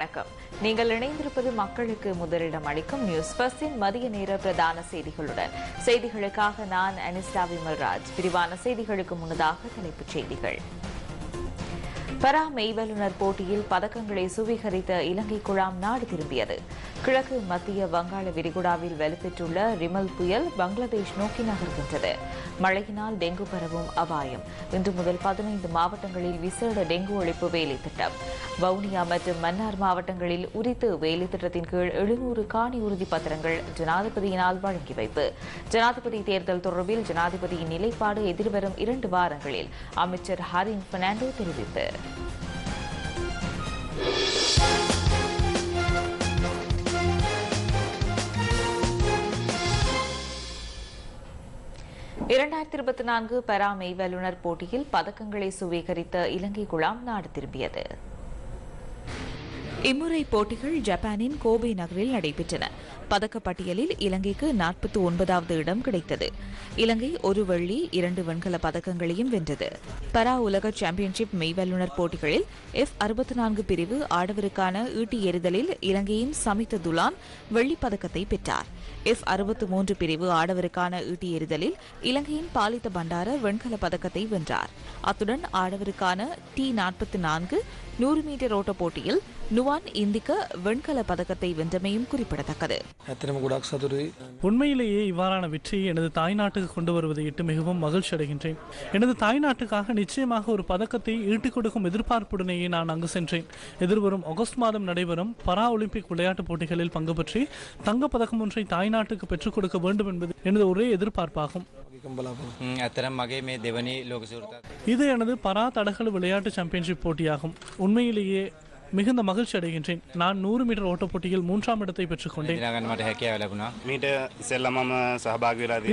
வணக்கம். நீங்கள் இணைந்திருப்பது மக்களுக்கு முதலிடம் அளிக்கும் நியூஸ் பஸ்ஸின் மதிய நேர பிரதான செய்திகளுடன். செய்திகளுக்காக நான் அனிஸ்டா விமல்ராஜ். விரிவான செய்திகளுக்கு முன்னதாக தலைப்புச் செய்திகள். பரா மெய்வல்லுநர் போட்டியில் பதக்கங்களை சுவீகரித்த இலங்கை குழாம் நாடு திரும்பியது. கிழக்கு மத்திய வங்காள விரிகுடாவில் வலுப்பெற்றுள்ள ரிமல் புயல் பங்களாதேஷ் நோக்கி நகர்கின்றது. மழையினால் டெங்கு பரவும் அபாயம். இன்று முதல் பதினைந்து மாவட்டங்களில் விசேட டெங்கு ஒழிப்பு வேலை திட்டம் வவுனியா மற்றும் மன்னார் மாவட்டங்களில் உரித்து வேலை திட்டத்தின் கீழ் எழுநூறு காணி உறுதி பத்திரங்கள் ஜனாதிபதியினால் வழங்கி வைப்பு. ஜனாதிபதி தேர்தல் தொடர்பில் ஜனாதிபதியின் நிலைப்பாடு எதிர்வரும் இரண்டு வாரங்களில் அமைச்சர் ஹரின் பெர்னாண்டோ தெரிவிப்பு. இரண்டாயிரத்தி இருபத்தி நான்கு பராமை வல்லுநர் போட்டியில் பதக்கங்களை சுவீகரித்த இலங்கை குழாம் நாடு திரும்பியது. இம்முறை போட்டிகள் ஜப்பானின் கோபே நகரில் நடைபெற்றன. பதக்கப்பட்டியலில் இலங்கைக்கு நாற்பத்தி ஒன்பதாவது இடம் கிடைத்தது. இலங்கை ஒரு வெள்ளி இரண்டு வெண்கல பதக்கங்களையும் வென்றது. பரா உலக சாம்பியன்ஷிப் மெய்வல்லுநர் போட்டிகளில் எஃப் அறுபத்தி நான்கு பிரிவு ஆடவருக்கான ஈட்டி எறிதலில் இலங்கையின் சமித்த துலான் வெள்ளிப் பதக்கத்தை பெற்றார். எஃப் அறுபத்து மூன்று பிரிவு ஆடவருக்கான ஈட்டி எறிதலில் இலங்கையின் பாலித்த பண்டார வெண்கல பதக்கத்தை வென்றார். அத்துடன் ஆடவருக்கான டி நாற்பத்தி நான்கு நூறு மீட்டர் ஓட்ட போட்டியில் நுவான் இந்திக்க வெண்கல பதக்கத்தை வென்றமையும் குறிப்பிடத்தக்கது. உண்மையிலேயே இவ்வாறான வெற்றியை எனது தாய்நாட்டுக்கு கொண்டு வருவதை இட்டு மிகவும் மகிழ்ச்சி அடைகின்றேன். எனது தாய்நாட்டுக்காக நிச்சயமாக ஒரு பதக்கத்தை ஈட்டிக் கொடுக்கும் எதிர்பார்ப்புடனேயே நான் அங்கு சென்றேன். எதிர்வரும் ஆகஸ்ட் மாதம் நடைபெறும் பரா ஒலிம்பிக் விளையாட்டுப் போட்டிகளில் பங்கு பற்றி தங்கப்பதக்கம் ஒன்றை தாய் தாய்நாட்டுக்கு பெற்றுக் கொடுக்க வேண்டும் என்பது எனது ஒரே எதிர்பார்ப்பாகும். இது எனது பரா தடகள விளையாட்டு சாம்பியன்ஷிப் போட்டியாகும். உண்மையிலேயே மிகுந்த மகிழ்ச்சி அடைகின்றேன். நான் நூறு மீட்டர் ஓட்டப்போட்டியில் மூன்றாம் இடத்தை பெற்றுக்கொண்டேன்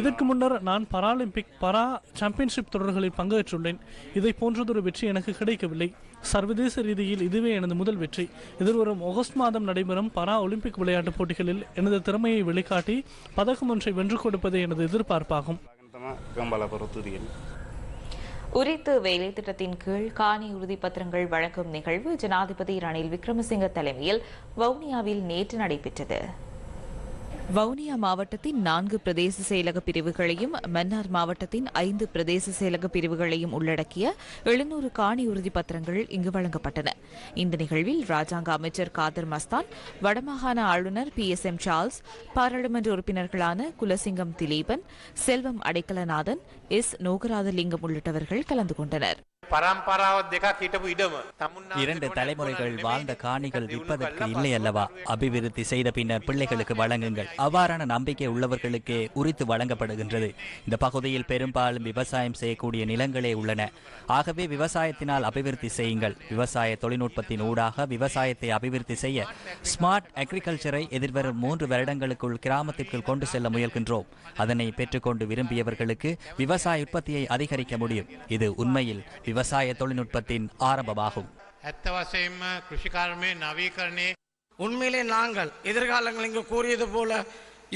இதற்கு முன்னர் நான் பராலிம்பிக் பரா சாம்பியன்ஷிப் தொடர்களில் பங்கேற்றுள்ளேன். இதை போன்றதொரு வெற்றி எனக்கு கிடைக்கவில்லை. சர்வதேச ரீதியில் இதுவே எனது முதல் வெற்றி. எதிர்வரும் ஆகஸ்ட் மாதம் நடைபெறும் பரா ஒலிம்பிக் விளையாட்டுப் போட்டிகளில் எனது திறமையை வெளிக்காட்டி பதக்கம் ஒன்றை வென்று கொடுப்பதே எனது எதிர்பார்ப்பாகும். உரித்து வேலை திட்டத்தின் கீழ் காணி உறுதிப்பத்திரங்கள் வழங்கும் நிகழ்வு ஜனாதிபதி ரணில் விக்ரமசிங்க தலைமையில் வவுனியாவில் நேற்று நடைபெற்றது. வவுனியா மாவட்டத்தின் நான்கு பிரதேச செயலக பிரிவுகளையும் மன்னார் மாவட்டத்தின் ஐந்து பிரதேச செயலக பிரிவுகளையும் உள்ளடக்கிய எழுநூறு காணி உறுதிப்பத்திரங்கள் இங்கு வழங்கப்பட்டன. இந்த நிகழ்வில் ராஜாங்க அமைச்சர் காதர் மஸ்தான் வடமாகாண ஆளுநர் பி எஸ் எம் சார்ல்ஸ் பாராளுமன்ற உறுப்பினர்களான குலசிங்கம் திலீபன் செல்வம் அடைக்கலநாதன் எஸ். நோகராதலிங்கம் உள்ளிட்டவர்கள் கலந்து கொண்டனர். இரண்டு தலைமுறைகள் வாழ்ந்த காணிகள் விற்பதற்கு இல்லை அல்லவா? அபிவிருத்தி செய்த பின்னர் பிள்ளைகளுக்கு வழங்குங்கள். அவ்வாறான நம்பிக்கை உள்ளவர்களுக்கே உரித்து வழங்கப்படுகின்றது. இந்த பகுதியில் பெரும்பாலும் விவசாயம் செய்யக்கூடிய நிலங்களே உள்ளன. ஆகவே விவசாயத்தினால் அபிவிருத்தி செய்யுங்கள். விவசாய தொழில்நுட்பத்தின் ஊடாக விவசாயத்தை அபிவிருத்தி செய்ய ஸ்மார்ட் அக்ரிகல்ச்சரை எதிர்வரும் மூன்று வருடங்களுக்குள் கிராமத்திற்குள் கொண்டு செல்ல முயல்கின்றோம். அதனை பெற்றுக்கொண்டு விரும்பியவர்களுக்கு விவசாய உற்பத்தியை அதிகரிக்க முடியும். இது உண்மையில் விவசாய தொழில்நுட்பத்தின் ஆரம்பமாகும். உண்மையிலே நாங்கள் எதிர்காலங்கள் இங்கு கூறியது போல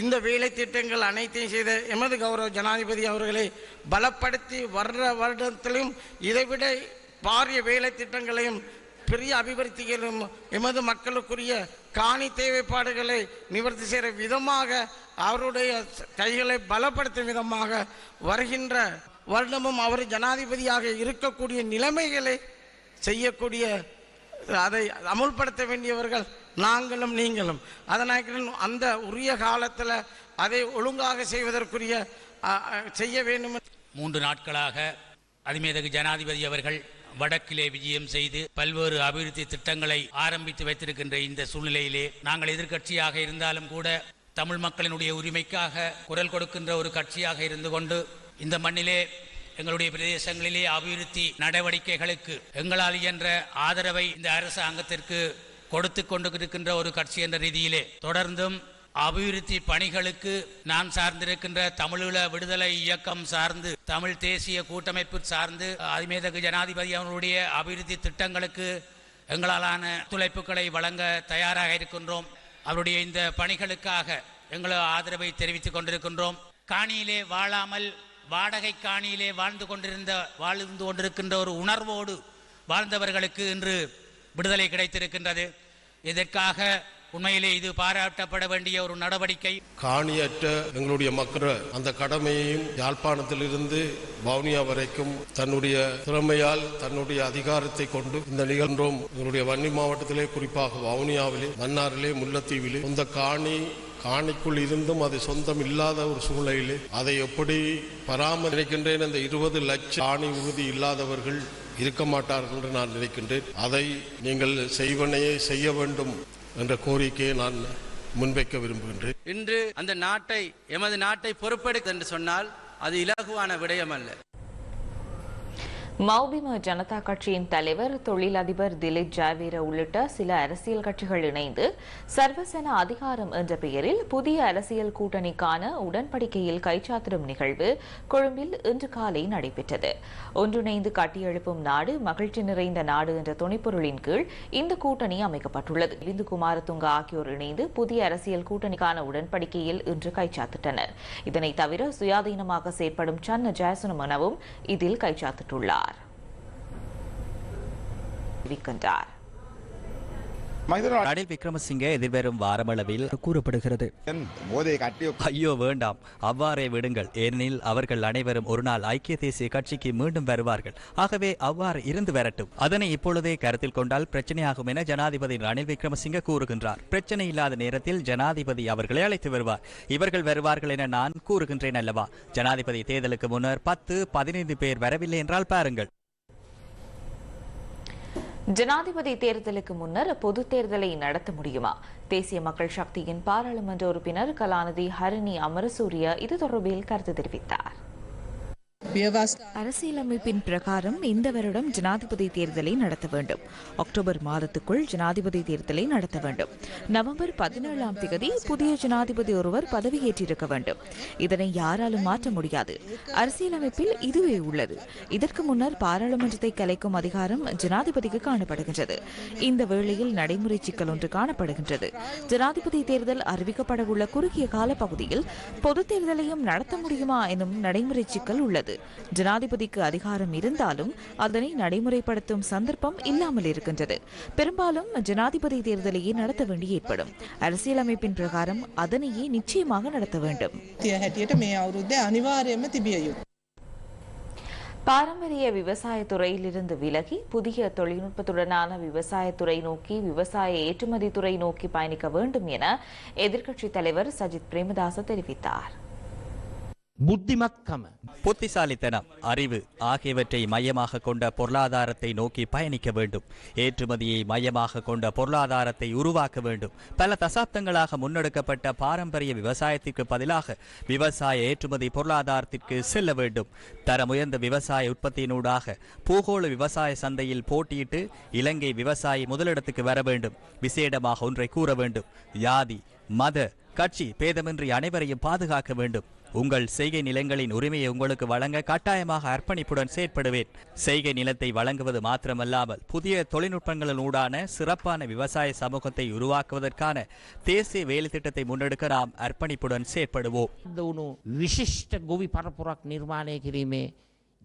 இந்த வேலை திட்டங்கள் அனைத்தையும் செய்த எமது கௌரவ ஜனாதிபதி அவர்களை பலப்படுத்தி வர்ற வருடத்திலும் இதைவிட பாரிய வேலை திட்டங்களையும் பெரிய அபிவிருத்திகளும் எமது மக்களுக்குரிய காணி தேவைப்பாடுகளை நிவர்த்தி செய்கிற விதமாக அவருடைய கைகளை பலப்படுத்தும் விதமாக வருகின்ற வருடமும் அவர் ஜனாதிபதியாக இருக்கக்கூடிய நிலைமைகளை செய்யக்கூடிய அதை அமுல்படுத்த வேண்டியவர்கள் நாங்களும் நீங்களும். அதனால் அந்த உரிய காலத்தில் அதை ஒழுங்காக செய்வதற்குரிய செய்ய வேண்டும். மூன்று நாட்களாக அதிமேதகு ஜனாதிபதி அவர்கள் வடக்கிலே விஜயம் செய்து பல்வேறு அபிவிருத்தி திட்டங்களை ஆரம்பித்து வைத்திருக்கின்ற இந்த சூழ்நிலையிலே நாங்கள் எதிர்க்கட்சியாக இருந்தாலும் கூட தமிழ் மக்களினுடைய உரிமைக்காக குரல் கொடுக்கின்ற ஒரு கட்சியாக இருந்து கொண்டு இந்த மண்ணிலே எங்களுடைய பிரதேசங்களிலே அபிவிருத்தி நடவடிக்கைகளுக்கு எங்களால் இயன்ற ஆதரவை இந்த அரசாங்கத்திற்கு கொடுத்து கொண்டு இருக்கின்ற ஒரு கட்சி என்ற ரீதியிலே தொடர்ந்தும் அபிவிருத்தி பணிகளுக்கு நான் சார்ந்திருக்கின்ற தமிழீழ விடுதலை இயக்கம் சார்ந்து தமிழ் தேசிய கூட்டமைப்பு சார்ந்து அதிமேதகு ஜனாதிபதி அவர்களுடைய அபிவிருத்தி திட்டங்களுக்கு எங்களாலான ஒத்துழைப்புகளை வழங்க தயாராக இருக்கின்றோம். அவருடைய இந்த பணிகளுக்காக எங்கள் ஆதரவை தெரிவித்துக் கொண்டிருக்கின்றோம். காணியிலே வாழாமல் வாடகை காணியிலே வாழ்ந்து கொண்டிருந்த வாழ்ந்து கொண்டிருக்கின்ற ஒரு உணர்வோடு வாழ்ந்தவர்களுக்கு இன்று விடுதலை கிடைத்திருக்கின்றது. இதற்காக உண்மையிலே இது பாராட்டப்பட வேண்டிய ஒரு நடவடிக்கை. காணியற்ற எங்களுடைய மக்கள் அந்த கடமையையும் யாழ்ப்பாணத்திலிருந்து வவுனியா வரைக்கும் தன்னுடைய திறமையால் தன்னுடைய அதிகாரத்தை கொண்டு இந்த நிகழ்ந்தோம். எங்களுடைய வன்னி மாவட்டத்திலே குறிப்பாக வவுனியாவிலே மன்னாரிலே முல்லைத்தீவிலே இந்த காணி காணிக்குள் இருந்தும் அது சொந்தம் இல்லாத ஒரு சூழ்நிலையிலே அதை எப்படி பராமரிக்கின்றேன் அந்த இருபது லட்சம் காணி உறுதி இல்லாதவர்கள் இருக்க மாட்டார்கள் என்று நான் நினைக்கின்றேன். அதை நீங்கள் செய்வனையே செய்ய வேண்டும் என்ற கோரிக்கையை நான் முன்வைக்க விரும்புகின்றேன். இன்று அந்த நாட்டை எமது நாட்டை பொறுப்பெடுக்க என்று சொன்னால் அது இலகுவான விடயம் அல்ல மௌபிம ஜனதா கட்சியின் தலைவர் தொழிலதிபர் திலீப் ஜாவீர உள்ளிட்ட சில அரசியல் கட்சிகள் இணைந்து சர்வசன அதிகாரம் என்ற பெயரில் புதிய அரசியல் கூட்டணிக்கான உடன்படிக்கையில் கைச்சாத்திடும் நிகழ்வு கொழும்பில் இன்று காலை நடைபெற்றது. ஒன்றிணைந்து கட்டியெழுப்பும் நாடு மகிழ்ச்சி நிறைந்த நாடு என்ற துணைப்பொருளின் கீழ் இந்த கூட்டணி அமைக்கப்பட்டுள்ளது. விந்து குமாரதுங்க ஆகியோர் இணைந்து புதிய அரசியல் கூட்டணிக்கான உடன்படிக்கையில் இன்று கைச்சாத்திட்டனர். இதனை தவிர சுயாதீனமாக செயற்படும் சன்ன ஜெயசுனம் எனவும் இதில் கைச்சாத்திட்டுள்ளார். தெரிவிக்கின்றார் ரணில் விக்ரமசிங்கே எதிர்வரும் வாரமளவில் கூறப்படுகிறது. ஐயோ வேண்டாம். அவ்வாறே விடுங்கள். ஏனெனில் அவர்கள் அனைவரும் ஒரு நாள் ஐக்கிய தேசிய கட்சிக்கு மீண்டும் வருவார்கள். ஆகவே அவ்வாறு இருந்து வரட்டும். அதனை இப்பொழுதே கருத்தில் கொண்டால் பிரச்சனையாகும் என ஜனாதிபதி ரணில் விக்ரமசிங்கே கூறுகின்றார். பிரச்சனை இல்லாத நேரத்தில் ஜனாதிபதி அவர்களை அழைத்து வருவார். இவர்கள் வருவார்கள் என நான் கூறுகின்றேன் அல்லவா? ஜனாதிபதி தேர்தலுக்கு முன்னர் பத்து பதினைந்து பேர் வரவில்லை என்றால் பாருங்கள். ஜனாதிபதி தேர்தலுக்கு முன்னர் பொது தேர்தலை நடத்த முடியுமா? தேசிய மக்கள் சக்தியின் பாராளுமன்ற உறுப்பினர் கலாநிதி ஹரிணி அமரசூரிய இது தொடர்பில் கருத்து தெரிவித்தார். அரசியலமைப்பின் பிரகாரம் இந்த வருடம் ஜனாதிபதி தேர்தலை நடத்த வேண்டும். அக்டோபர் மாதத்துக்குள் ஜனாதிபதி தேர்தலை நடத்த வேண்டும். நவம்பர் பதினேழாம் தேதி புதிய ஜனாதிபதி ஒருவர் பதவியேற்றிருக்க வேண்டும். இதனை யாராலும் மாற்ற முடியாது. அரசியலமைப்பில் இதுவே உள்ளது. இதற்கு முன்னர் பாராளுமன்றத்தை கலைக்கும் அதிகாரம் ஜனாதிபதிக்கு காணப்படுகின்றது. இந்த வேளையில் நடைமுறை சிக்கல் ஒன்று காணப்படுகின்றது. ஜனாதிபதி தேர்தல் அறிவிக்கப்பட உள்ள குறுகிய கால பகுதியில் பொதுத் தேர்தலையும் நடத்த முடியுமா எனும் நடைமுறை சிக்கல் உள்ளது. ஜனாதிபதிக்கு அதிகாரம் இருந்தாலும் அதனை நடைமுறைப்படுத்தும் சந்தர்ப்பம் இல்லாமல் இருக்கின்றது. பெரும்பாலும் ஜனாதிபதி தேர்தலையே நடத்த வேண்டி ஏற்படும். அரசியலமைப்பின் பிரகாரம் அதனையே நிச்சயமாக நடத்த வேண்டும். பாரம்பரிய விவசாயத்துறையிலிருந்து விலகி புதிய தொழில்நுட்பத்துடனான விவசாயத்துறை நோக்கி விவசாய ஏற்றுமதி துறை நோக்கி பயணிக்க வேண்டும் என எதிர்க்கட்சித் தலைவர் சஜித் பிரேமதாச தெரிவித்தார். புத்திமத்தம் புத்திசாலித்தனம் அறிவு ஆகியவற்றை மையமாக கொண்ட பொருளாதாரத்தை நோக்கி பயணிக்க வேண்டும். ஏற்றுமதியை மையமாக கொண்ட பொருளாதாரத்தை உருவாக்க வேண்டும். பல தசாப்தங்களாக முன்னெடுக்கப்பட்ட பாரம்பரிய விவசாயத்திற்கு பதிலாக விவசாய ஏற்றுமதி பொருளாதாரத்திற்கு செல்ல வேண்டும். தரமுயர்ந்த விவசாய உற்பத்தியினூடாக பூகோள விவசாய சந்தையில் போட்டியிட்டு இலங்கை விவசாயி முதலிடத்துக்கு வர வேண்டும். விசேடமாக ஒன்றை கூற வேண்டும். யாதி மத கட்சி பேதமின்றி அனைவரையும் பாதுகாக்க வேண்டும். உங்கள் செய்கை நிலங்களின் உரிமையை உங்களுக்கு வழங்க கட்டாயமாக அர்ப்பணிப்புடன் செயற்படுவேன். செய்கை நிலத்தை வழங்குவது மாத்திரமல்லாமல் புதிய தொழில்நுட்பங்களின் சிறப்பான விவசாய சமூகத்தை உருவாக்குவதற்கான தேசிய வேலை திட்டத்தை முன்னெடுக்க நாம் அர்ப்பணிப்புடன் செயற்படுவோம். விசிஷ்ட கோவி பரப்புராக் நிர்மாண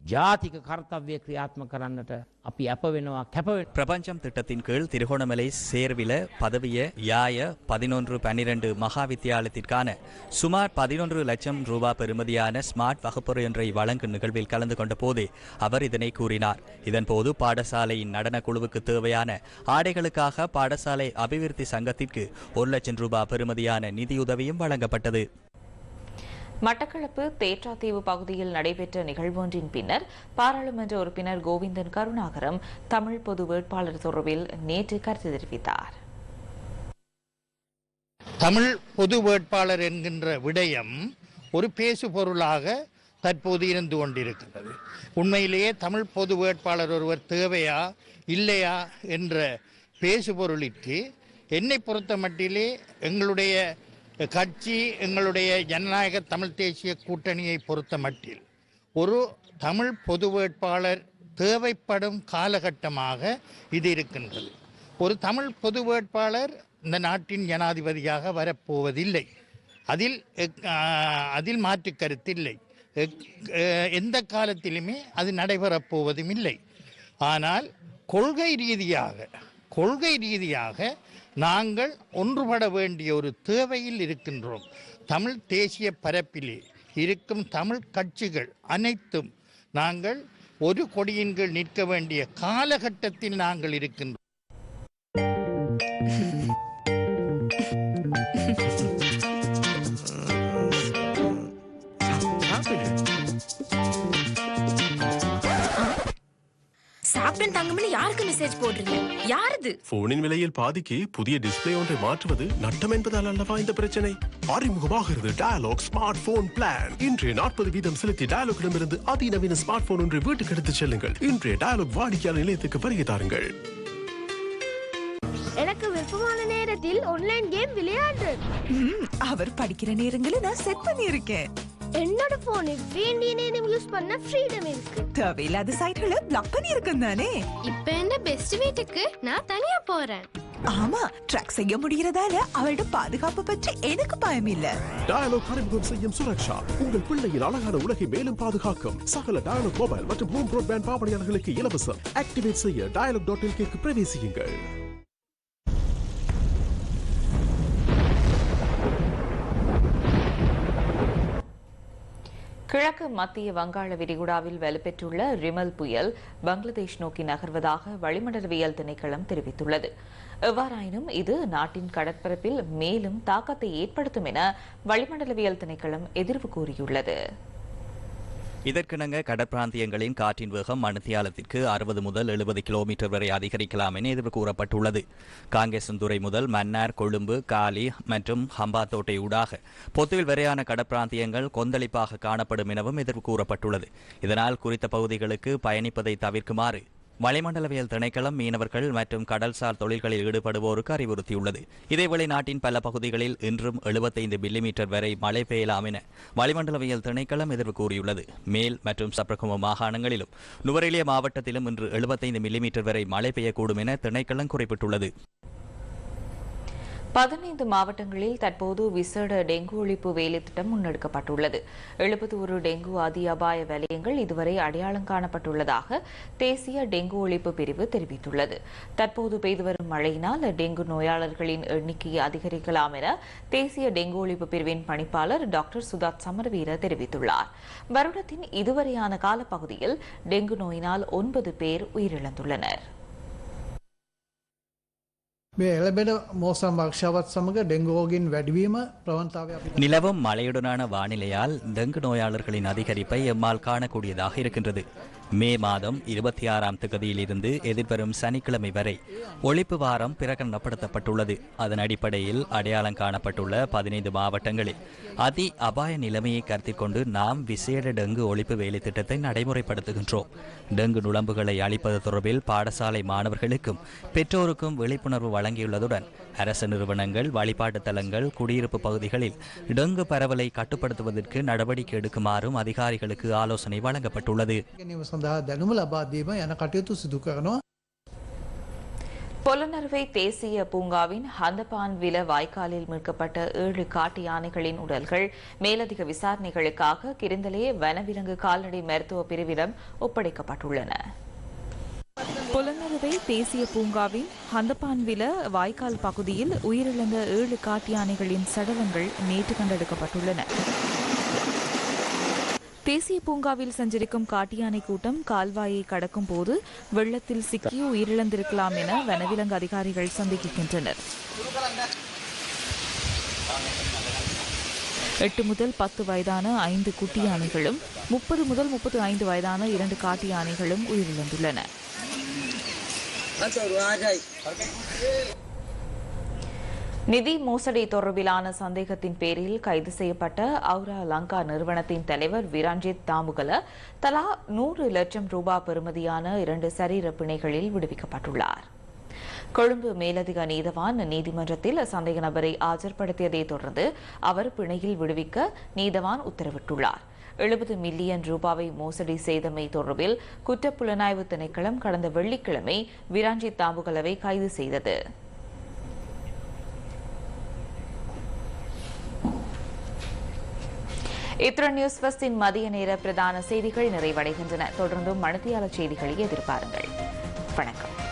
ජාතික කර්තව්‍ය ක්‍රියාත්ම කරන්නට අපි අප වෙනවා කැපවෙන பிரபஞ்சம் திட்டத்தின் கீழ் திருகோணமலை சேர்வில பதவிய யாய பதினொன்று பன்னிரண்டு மகா வித்தியாலயத்திற்கான சுமார் பதினொன்று லட்சம் ரூபாய் பெறுமதியான ஸ்மார்ட் வகுப்பறை ஒன்றை வழங்கும் நிகழ்வில் கலந்து கொண்ட போதே அவர் இதனை கூறினார் இதன்போது பாடசாலையின் நடன குழுவுக்கு தேவையான ஆடைகளுக்காக பாடசாலை அபிவிருத்தி சங்கத்திற்கு ஒரு லட்சம் ரூபாய் பெறுமதியான நிதியுதவியும் வழங்கப்பட்டது மட்டக்களப்பு தேற்றாத்தீவு பகுதியில் நடைபெற்ற நிகழ்வொன்றின் பின்னர் பாராளுமன்ற உறுப்பினர் கோவிந்தன் கருணாகரம் தமிழ் பொது வேட்பாளர் தொடர்பில் நேற்று கருத்து தெரிவித்தார். தமிழ் பொது வேட்பாளர் என்கின்ற விடயம் ஒரு பேசு பொருளாக தற்போது இருந்து கொண்டிருக்கிறது. உண்மையிலேயே தமிழ் பொது வேட்பாளர் ஒருவர் தேவையா இல்லையா என்ற பேசு பொருளிற்கு என்னை பொறுத்த மட்டிலே எங்களுடைய கட்சி எங்களுடைய ஜனநாயக தமிழ் தேசிய கூட்டணியை பொறுத்த மட்டில் ஒரு தமிழ் பொது வேட்பாளர் தேவைப்படும் காலகட்டமாக இது இருக்கின்றது. ஒரு தமிழ் பொது வேட்பாளர் இந்த நாட்டின் ஜனாதிபதியாக வரப்போவதில்லை. அதில் அதில் மாற்று கருத்தில்லை எந்த காலத்திலுமே அது நடைபெறப் போவதும் இல்லை. ஆனால் கொள்கை ரீதியாக கொள்கை ரீதியாக நாங்கள் ஒன்றுபட வேண்டிய ஒரு தேவையில் இருக்கின்றோம். தமிழ் தேசிய பரப்பிலே இருக்கும் தமிழ் கட்சிகள் அனைத்தும் நாங்கள் ஒரு கொடியின் கீழ் நிற்க வேண்டிய காலகட்டத்தில் நாங்கள் இருக்கின்றோம். சாப்பிட்டேன் தங்கம்னு யாருக்கு மெசேஜ் போடுறீங்க? யாருது? போனின் விலையில் பாதிக்கு புதிய டிஸ்ப்ளே ஒன்றை மாற்றுவது நட்டம் என்பதால் அல்லவா இந்த பிரச்சனை? அறிமுகமாகிறது டயலாக் ஸ்மார்ட் போன் பிளான் இன்றைய நாற்பது வீதம் செலுத்தி டயலாக்கிடமிருந்து அதிநவீன ஸ்மார்ட் போன் ஒன்று வீட்டுக்கு எடுத்துச் செல்லுங்கள். இன்றைய டயலாக் வாடிக்கையாளர் நிலையத்துக்கு வருகை தாருங்கள். எனக்கு விருப்பமான நேரத்தில் ஆன்லைன் கேம் விளையாடு. அவர் படிக்கிற நேரங்களை நான் செட் பண்ணியிருக்கேன். என்னோட போன் வேண்டிய நேரம் யூஸ் பண்ண ஃப்ரீடம் இருக்கு. தேவையில்லாத சைட்களை பிளாக் பண்ணியிருக்கேன் தானே? இப்ப என்ன பெஸ்ட் வீட்டுக்கு நான் தனியா போறேன். ஆமா ட்ராக் செய்ய முடியறதால அவளோட பாதுகாப்பு பற்றி எனக்கு பயம் இல்ல. டயலாக் அறிமுகம் செய்யும் சுரக்ஷா உங்கள் பிள்ளையின் அழகான உலகை மேலும் பாதுகாக்கும். சகல டயலாக் மொபைல் மற்றும் ஹோம் ப்ராட்பேண்ட் பாவனையாளர்களுக்கு இலவசம். ஆக்டிவேட் செய்ய டயலாக் டாட் எல்கேக்கு பிரவேசியுங்கள். கிழக்கு மத்திய வங்காள விரிகுடாவில் வலுப்பெற்றுள்ள ரிமல் புயல் பங்களாதேஷ் நோக்கி நகர்வதாக வளிமண்டலவியல் திணைக்களம் தெரிவித்துள்ளது. எவ்வாறாயினும் இது நாட்டின் கடற்பரப்பில் மேலும் தாக்கத்தை ஏற்படுத்தும் என வளிமண்டலவியல் திணைக்களம் எதிர்வு கூறியுள்ளது. இதற்கிணங்க கடற்பிராந்தியங்களின் காற்றின் வேகம் மணித்தியாலத்திற்கு அறுபது முதல் எழுபது கிலோமீட்டர் வரை அதிகரிக்கலாம் என எதிர்வு கூறப்பட்டுள்ளது. காங்கேசன்துறை முதல் மன்னார் கொழும்பு காலி மற்றும் ஹம்பாத்தோட்டை ஊடாக பொத்துவில் வரையான கடற்பிராந்தியங்கள் கொந்தளிப்பாக காணப்படும் எனவும் எதிர்வு கூறப்பட்டுள்ளது. இதனால் குறித்த பகுதிகளுக்கு பயணிப்பதை தவிர்க்குமாறு வளிமண்டலவியல் திணைக்களம் மீனவர்கள் மற்றும் கடல்சார் தொழில்களில் ஈடுபடுவோருக்கு அறிவுறுத்தியுள்ளது. இதேவேளை நாட்டின் பல பகுதிகளில் இன்றும் எழுபத்தைந்து மில்லிமீட்டர் வரை மழை பெய்யலாம் என வளிமண்டலவியல் திணைக்களம் எதிர்வு கூறியுள்ளது. மேல் மற்றும் சப்ரகம மாகாணங்களிலும் நுவரெலிய மாவட்டத்திலும் இன்று எழுபத்தைந்து மில்லிமீட்டர் வரை மழை பெய்யக்கூடும் என திணைக்களம் குறிப்பிட்டுள்ளது. பதினைந்து மாவட்டங்களில் தற்போது விசேட டெங்கு ஒழிப்பு வேலை திட்டம் முன்னெடுக்கப்பட்டுள்ளது. எழுபத்தி ஒரு டெங்கு அதி அபாய வலயங்கள் இதுவரை அடையாளம் காணப்பட்டுள்ளதாக தேசிய டெங்கு ஒழிப்பு பிரிவு தெரிவித்துள்ளது. தற்போது பெய்து வரும் மழையினால் டெங்கு நோயாளர்களின் எண்ணிக்கை அதிகரிக்கலாம் என தேசிய டெங்கு ஒழிப்பு பிரிவின் பணிப்பாளர் டாக்டர் சுதாத் சமரவீர தெரிவித்துள்ளார். வருடத்தின் இதுவரையான காலப்பகுதியில் டெங்கு நோயினால் ஒன்பது பேர் உயிரிழந்துள்ளனர். මේ එළබෙන මෝසම් භක්ෂාවත් සමඟ ඩෙංගෝගින් වැඩවීම ප්‍රවන්තාව අපි நிலவும் மழையுடனான வானிலையால் டெங்கு நோயாளர்களின் அதிகரிப்பை எம்மால் காணக்கூடியதாக இருக்கின்றது மே மாதம் இருபத்தி ஆறாம் தேதியிலிருந்து எதிர்வரும் சனிக்கிழமை வரை ஒழிப்பு வாரம் பிரகடனப்படுத்தப்பட்டுள்ளது. அதன் அடிப்படையில் அடையாளம் காணப்பட்டுள்ள பதினைந்து மாவட்டங்களில் அதி அபாய நிலைமையை கருத்தில் கொண்டு நாம் விசேட டெங்கு ஒழிப்பு வேலை திட்டத்தை நடைமுறைப்படுத்துகின்றோம். டெங்கு நுழம்புகளை அளிப்பது தொடர்பில் பாடசாலை மாணவர்களுக்கும் பெற்றோருக்கும் விழிப்புணர்வு வழங்கியுள்ளதுடன் அரசு நிறுவனங்கள் வழிபாட்டு தலங்கள் குடியிருப்பு பகுதிகளில் டெங்கு பரவலை கட்டுப்படுத்துவதற்கு நடவடிக்கை எடுக்குமாறும் அதிகாரிகளுக்கு ஆலோசனை வழங்கப்பட்டுள்ளது. සඳහා දැනුම ලබාදීම යන කටයුතු සිදු කරනවා. பொலனறுவை தேசிய பூங்காவின் ஹந்தபான் வில வாய்க்காலில் மீட்கப்பட்ட ஏழு காட்டு யானைகளின் உடல்கள் மேலதிக விசாரணைகளுக்காக கிருந்தலே வனவிலங்கு கால்நடை மருத்துவ பிரிவிடம் ஒப்படைக்கப்பட்டுள்ளன புலனறுவை தேசிய பூங்காவின் ஹந்தபான்வில வாய்க்கால் பகுதியில் உயிரிழந்த ஏழு காட்டு யானைகளின் சடலங்கள் நேற்று கண்டெடுக்கப்பட்டுள்ளன தேசிய பூங்காவில் சஞ்சரிக்கும் காட்டு யானை கூட்டம் கால்வாயை கடக்கும் போது வெள்ளத்தில் சிக்கி உயிரிழந்திருக்கலாம் என வனவிலங்கு அதிகாரிகள் சந்தேகிக்கின்றனர். எட்டு முதல் பத்து வயதான ஐந்து குட்டி யானைகளும் முப்பது முதல் முப்பத்து ஐந்து வயதான இரண்டு காட்டு யானைகளும் உயிரிழந்துள்ளன. நிதி மோசடி தொடர்பிலான சந்தேகத்தின் பேரில் கைது செய்யப்பட்ட அவுரா லங்கா நிறுவனத்தின் தலைவர் விராஞ்சித் தாமுகல தலா நூறு லட்சம் ரூபாய் பெறுமதியான இரண்டு சரீர பிணைகளில் விடுவிக்கப்பட்டுள்ளார். கொழும்பு மேலதிக நீதவான் நீதிமன்றத்தில் சந்தேக நபரை ஆஜர்படுத்தியதை தொடர்ந்து அவர் பிணையில் விடுவிக்க நீதவான் உத்தரவிட்டுள்ளார். எழுபது மில்லியன் ரூபாவை மோசடி செய்தமை தொடர்பில் குற்றப்புலனாய்வு திணைக்களம் கடந்த வெள்ளிக்கிழமை விராஞ்சித் தாம்புகலவை கைது செய்தது. இத்துடன் நியூஸ் பஸ்டின் மதிய நேர பிரதான செய்திகள் நிறைவடைகின்றன. தொடர்ந்தும் மணித்தியால செய்திகளை எதிர்பாருங்கள். வணக்கம்.